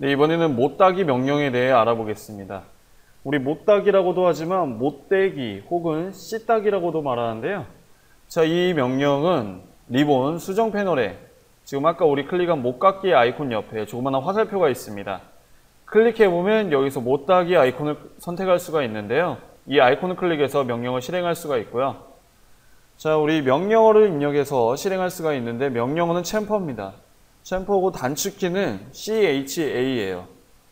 네, 이번에는 못따기 명령에 대해 알아보겠습니다. 우리 못따기라고도 하지만 못떼기 혹은 씨따기라고도 말하는데요. 자, 이 명령은 리본 수정 패널에 지금 아까 우리 클릭한 못깎기 아이콘 옆에 조그마한 화살표가 있습니다. 클릭해보면 여기서 못따기 아이콘을 선택할 수가 있는데요. 이 아이콘을 클릭해서 명령을 실행할 수가 있고요. 자, 우리 명령어를 입력해서 실행할 수가 있는데 명령어는 챔퍼입니다. 챔퍼고 단축키는 CHA예요.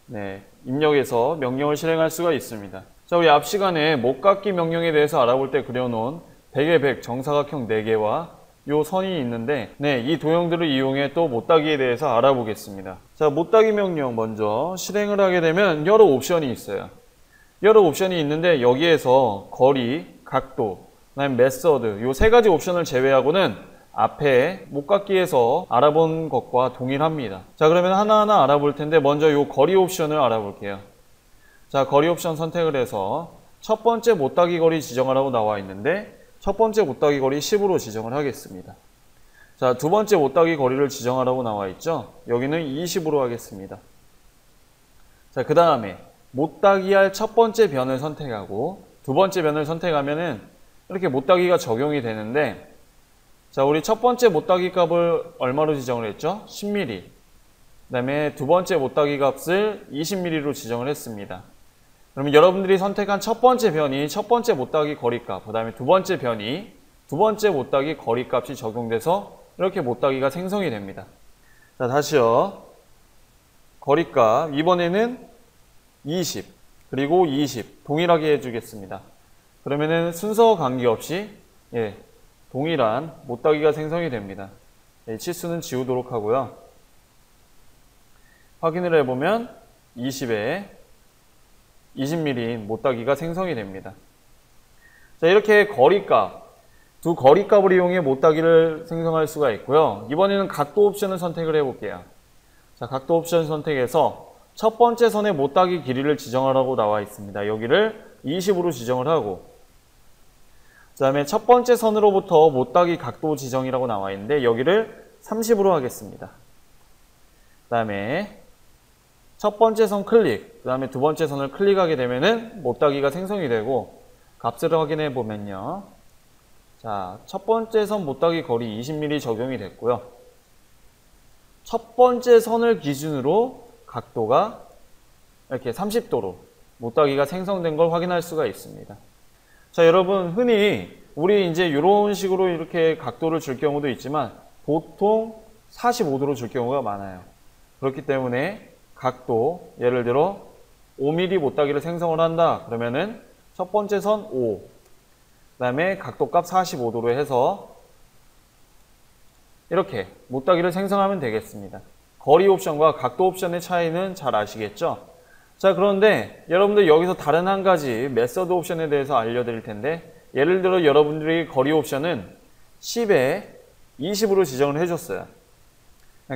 네, 입력해서 명령을 실행할 수가 있습니다. 자, 우리 앞 시간에 못깎기 명령에 대해서 알아볼 때 그려놓은 100의 100 정사각형 4개와 요 선이 있는데 네, 이 도형들을 이용해 또 못따기에 대해서 알아보겠습니다. 자, 못따기 명령 먼저 실행을 하게 되면 여러 옵션이 있어요. 여러 옵션이 있는데 여기에서 거리, 각도, 그다음에 메서드 요 세 가지 옵션을 제외하고는 앞에 못깎기에서 알아본 것과 동일합니다. 자, 그러면 하나하나 알아볼 텐데 먼저 요 거리 옵션을 알아볼게요. 자, 거리 옵션 선택을 해서 첫 번째 못따기 거리 지정하라고 나와 있는데 첫 번째 못따기 거리 10으로 지정을 하겠습니다. 자, 두 번째 못따기 거리를 지정하라고 나와 있죠? 여기는 20으로 하겠습니다. 자, 그 다음에 못따기 할 첫 번째 변을 선택하고 두 번째 변을 선택하면은 이렇게 못따기가 적용이 되는데 자, 우리 첫 번째 못따기 값을 얼마로 지정을 했죠? 10mm. 그 다음에 두 번째 못따기 값을 20mm로 지정을 했습니다. 그러면 여러분들이 선택한 첫 번째 변이 첫 번째 못따기 거리값, 그 다음에 두 번째 변이 두 번째 못따기 거리값이 적용돼서 이렇게 못따기가 생성이 됩니다. 자, 다시요. 거리값, 이번에는 20, 그리고 20 동일하게 해주겠습니다. 그러면은 순서 관계없이 예, 동일한 못따기가 생성이 됩니다. 예, 치수는 지우도록 하고요. 확인을 해보면 20에 20mm인 못따기가 생성이 됩니다. 자, 이렇게 거리값, 두 거리값을 이용해 못따기를 생성할 수가 있고요. 이번에는 각도 옵션을 선택을 해볼게요. 자, 각도 옵션 선택해서 첫 번째 선의 못따기 길이를 지정하라고 나와 있습니다. 여기를 20으로 지정을 하고 그 다음에 첫 번째 선으로부터 못따기 각도 지정이라고 나와 있는데 여기를 30으로 하겠습니다. 그 다음에 첫 번째 선 클릭, 그 다음에 두 번째 선을 클릭하게 되면은 못따기가 생성이 되고 값을 확인해 보면요. 자, 첫 번째 선 못따기 거리 20mm 적용이 됐고요. 첫 번째 선을 기준으로 각도가 이렇게 30도로 못따기가 생성된 걸 확인할 수가 있습니다. 자, 여러분 흔히 우리 이제 이런 식으로 이렇게 각도를 줄 경우도 있지만 보통 45도로 줄 경우가 많아요. 그렇기 때문에 각도 예를 들어 5mm 못따기를 생성을 한다 그러면은 첫 번째 선 5, 그 다음에 각도값 45도로 해서 이렇게 못따기를 생성하면 되겠습니다. 거리 옵션과 각도 옵션의 차이는 잘 아시겠죠? 자 그런데 여러분들 여기서 다른 한 가지 메서드 옵션에 대해서 알려드릴 텐데 예를 들어 여러분들이 거리 옵션은 10에 20으로 지정을 해줬어요.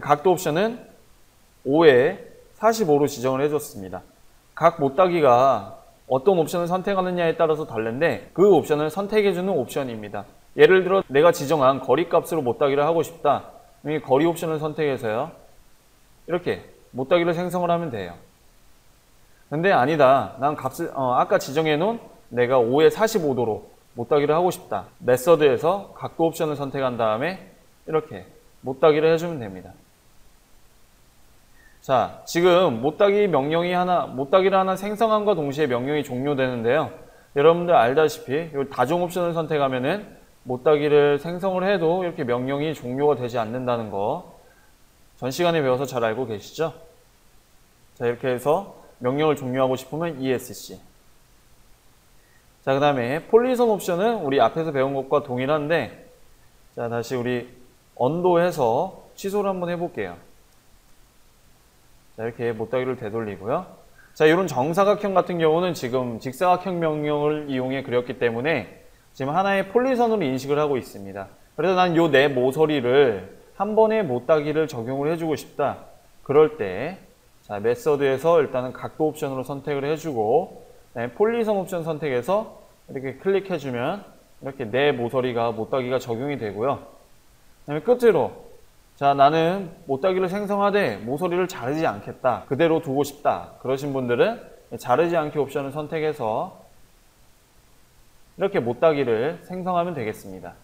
각도 옵션은 5에 45로 지정을 해줬습니다. 각 못따기가 어떤 옵션을 선택하느냐에 따라서 다른데 그 옵션을 선택해주는 옵션입니다. 예를 들어 내가 지정한 거리값으로 못따기를 하고 싶다. 이 거리 옵션을 선택해서요. 이렇게 못따기를 생성을 하면 돼요. 근데 아니다. 난 값을 어, 아까 지정해 놓은 내가 5에 45도로 못따기를 하고 싶다. 메서드에서 각도 옵션을 선택한 다음에 이렇게 못따기를 해주면 됩니다. 자, 지금 못따기 명령이 하나, 못따기를 하나 생성함과 동시에 명령이 종료되는데요. 여러분들 알다시피 이 다중 옵션을 선택하면은 못따기를 생성을 해도 이렇게 명령이 종료가 되지 않는다는 거 전 시간에 배워서 잘 알고 계시죠? 자, 이렇게 해서 명령을 종료하고 싶으면 ESC. 자, 그 다음에 폴리선 옵션은 우리 앞에서 배운 것과 동일한데 자, 다시 우리 언도해서 취소를 한번 해볼게요. 자, 이렇게 못따기를 되돌리고요. 자, 이런 정사각형 같은 경우는 지금 직사각형 명령을 이용해 그렸기 때문에 지금 하나의 폴리선으로 인식을 하고 있습니다. 그래서 난 요 내 모서리를 한 번에 못따기를 적용을 해주고 싶다. 그럴 때, 자, 메서드에서 일단은 각도 옵션으로 선택을 해주고, 네, 폴리선 옵션 선택해서 이렇게 클릭해주면 이렇게 내 모서리가 못따기가 적용이 되고요. 그 다음에 끝으로 자, 나는 못따기를 생성하되 모서리를 자르지 않겠다. 그대로 두고 싶다. 그러신 분들은 자르지 않기 옵션을 선택해서 이렇게 못따기를 생성하면 되겠습니다.